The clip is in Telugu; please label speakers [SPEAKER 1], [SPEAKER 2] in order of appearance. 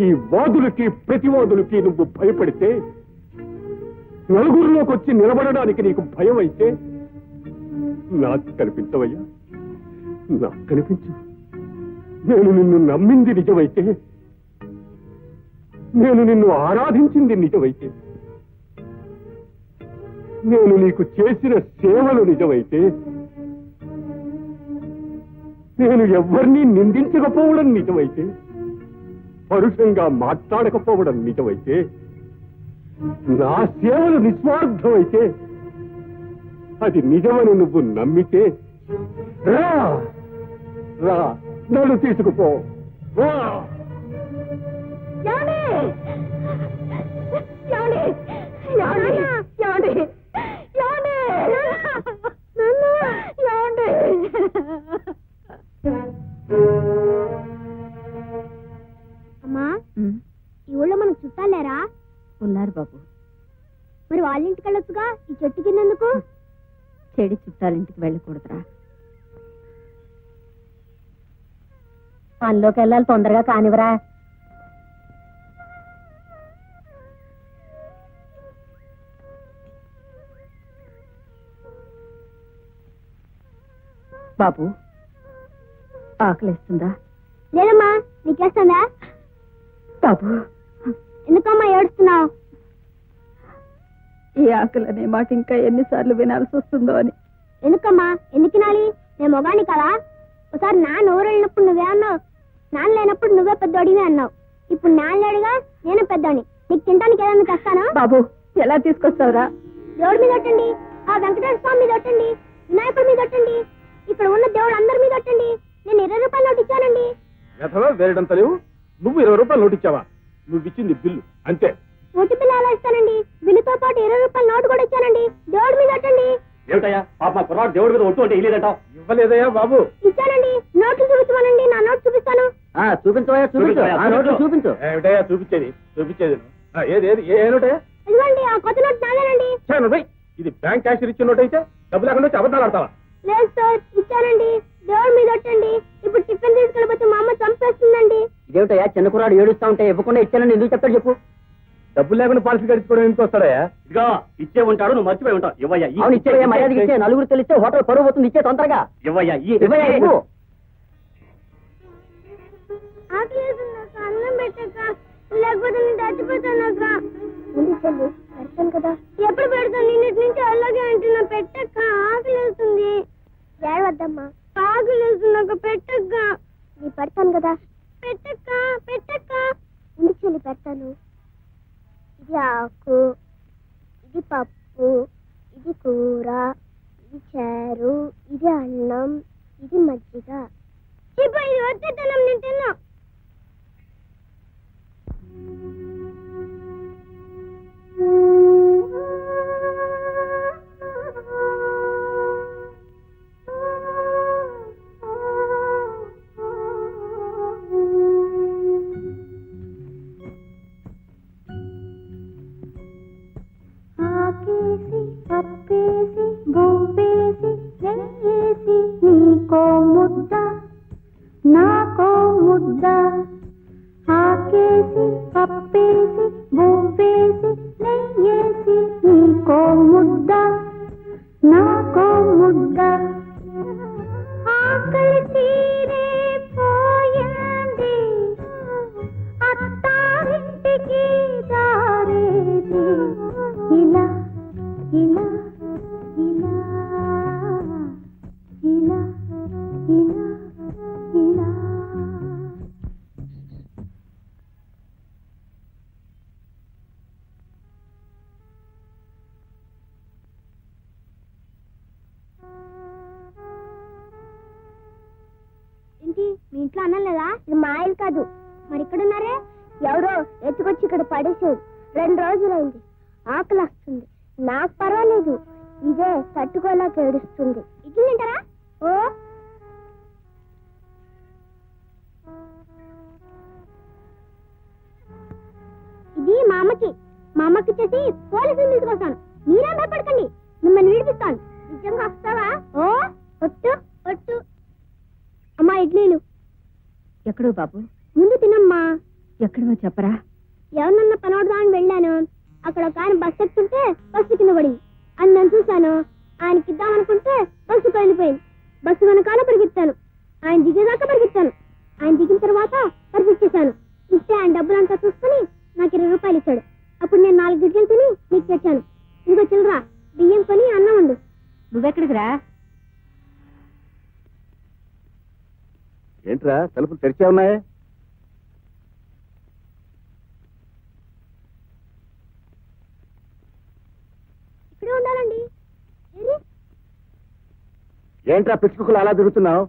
[SPEAKER 1] ఈ వాదులకి ప్రతివాదులకి నువ్వు భయపడితే నలుగురిలోకి వచ్చి నిలబడడానికి నీకు భయం అయితే నాకు కనిపించవయ్యా. నాకు కనిపించు. నేను నిన్ను నమ్మింది నిజమైతే నేను నిన్ను ఆరాధించింది నిజమైతే నేను నీకు చేసిన సేవలు నిజమైతే నేను ఎవరిని నిందించకపోవడం నిజమైతే పరుషంగా మాట్లాడకపోవడం నిజమైతే నా సేవలు నిస్వార్థమైతే అది నిజమని నువ్వు నమ్మితే రా రా నన్ను తీసుకుపో రా.
[SPEAKER 2] చెడి చుట్టాలింటికి వెళ్ళకూడదురా. పనిలోకి వెళ్ళాలి తొందరగా కానివరా బాబు ఆకలిస్తుందా?
[SPEAKER 3] లేదమ్మా నీకేస్తుందా?
[SPEAKER 2] బాబు.
[SPEAKER 3] ఎందుకమ్మా ఏడుస్తున్నావు?
[SPEAKER 2] ఈ ఆకలి అనే మాట ఇంకా ఎన్నిసార్లు వినాల్సి వస్తుందో అని.
[SPEAKER 3] ఎందుకమ్మా? ఎందుకు తినాలి నేను మొగాని కదా? ఒకసారి నాన్న ఊరు వెళ్ళినప్పుడు నువ్వే అన్నావు. నాన్న లేనప్పుడు నువ్వే పెద్దోడివి అన్నావు. ఇప్పుడు నాన్న లేడుగా నేను పెద్దోని నీకు తినడానికి ఏదైనా తెస్తాను?
[SPEAKER 2] బాబు ఎలా తీసుకొస్తావురా?
[SPEAKER 3] దేవుడి మీద ఒట్టండి. ఆ వెంకటేశ్వర స్వామి మీద ఒట్టండి. వినాయకుడి మీద ఒట్టండి. ఇక్కడ ఉన్న దేవుడు అందరి మీద ఒట్టండి. నేను ఇరవై రూపాయలు నోటు ఇచ్చానండి.
[SPEAKER 1] వేరడంత లేవు నువ్వు ఇరవై రూపాయలు నోటు ఇచ్చావా? నువ్వు ఇచ్చింది బిల్లు. అంతే.
[SPEAKER 3] నోటి బిల్లు అలా ఇస్తానండి? బిల్లుతో పాటు ఇరవై రూపాయలు నోటు కూడా ఇచ్చానండి. దేవుడి మీద ఒట్టండి
[SPEAKER 4] ఏమిటయ్యా? పాప మా కుర్రాడు దేవుడి మీద ఒట్టు అంటే ఇల్లేదంటావు
[SPEAKER 1] ఇవ్వలేదయ్యా బాబు.
[SPEAKER 3] ఇచ్చానండి. నోట్లు చూపించమనండి. నా నోట్ చూపిస్తాను.
[SPEAKER 4] చూపించవయ్యా చూపించు. ఆ నోట్లు చూపించు.
[SPEAKER 1] ఏమిటయ్యా చూపించేది? చూపించేది ఆ, ఏది ఏది ఏ ఏ నోటే
[SPEAKER 3] ఇదిగోండి ఆ కొత్త నోట్ నాదేనండి.
[SPEAKER 1] ఇది బ్యాంక్ క్యాషియర్ ఇచ్చిన నోట్ అయితే డబ్బు లేకుండా వచ్చి అబద్ధాలు ఆడతావా?
[SPEAKER 3] లేదు సార్ ఇచ్చానండి. దేవుడి మీద ఒట్టండి ఇప్పుడు టిఫిన్ తీసుకెళ్ళిపోతే మా అమ్మ చంపేస్తుందండి.
[SPEAKER 4] ఇదేమిటయ్యా చిన్న కుర్రాడు ఏడుస్తా ఉంటే ఇవ్వకుండా ఇచ్చానని ఎందుకు చెప్తాడు చెప్పు.
[SPEAKER 1] డబ్బు లేకుండా పాలసీ గడిచుకోవడం ఎందుకు వస్తాడయ్యా?
[SPEAKER 4] ఇదిగా ఇచ్చే ఉంటాడు నువ్వు మర్చిపోయి ఉంటావు. ఇవ్వయ్యా
[SPEAKER 2] అవును ఇచ్చే మర్యాద ఇచ్చే? నలుగురు తెలిస్తే హోటల్ పరువు పోతుంది ఇచ్చే తొందరగా.
[SPEAKER 4] ఇవ్వయ్యా
[SPEAKER 2] ఇవ్వయ్యా,
[SPEAKER 3] ఎప్పుడు పెడతాను నిన్నటి నుంచి అలాగే అంటున్నా పెట్టక్క ఆకలేస్తుంది ఏడవద్దమ్మా ఆకలేస్తుంది పెట్టక్క. నీ పెడతాను కదా. పెట్టక్క పెట్టక్క. ఉంది చెల్లి పెడతాను. ఇది ఆకు ఇది పప్పు ఇది కూర ఇది చారు ఇది అన్నం ఇది మజ్జిగ. ఇది వచ్చేతనం ముద్ద ఆకేసి పప్పేసి బొబ్బేసి నెయ్యేసి నీకో ముద్ద ఇంట్లో అన్నం లేదా? ఇది మా ఇల్లు కాదు. మరి ఇక్కడ ఉన్నారే ఎవరో ఎత్తుకొచ్చి ఇక్కడ పడేసారు రెండు రోజులైంది. ఆకలి వస్తుంది. నాకు పర్వాలేదు. ఇదే తట్టుకోలేక ఏడుస్తుంది. ఇడ్లీ తింటారా? ఓ! ఇది మా అమ్మకి. మా అమ్మకి చేసి పోలీసులు తీసుకొస్తాను ఒట్టు
[SPEAKER 2] బాబు?
[SPEAKER 3] ముందు తినమ్మా.
[SPEAKER 2] ఎక్కడో చెప్పరా.
[SPEAKER 3] ఎవరినన్నా పనవడదామని వెళ్ళాను. అక్కడ ఒక ఆయన బస్సు ఎక్కుతుంటే బస్సు కింద పడి. అని నేను చూశాను. ఆయనకి ఇద్దామనుకుంటే బస్సు వెళ్ళిపోయింది బస్సు వెనకాల పరిగెత్తాను. ఆయన దిగేదాకా పరిగెత్తాను. ఆయన దిగిన తర్వాత
[SPEAKER 1] ఏంట్రా తలుపులు తెరిచే ఉన్నాయి? ఏంట్రా పిచ్చుకులు అలా తిరుగుతున్నావు?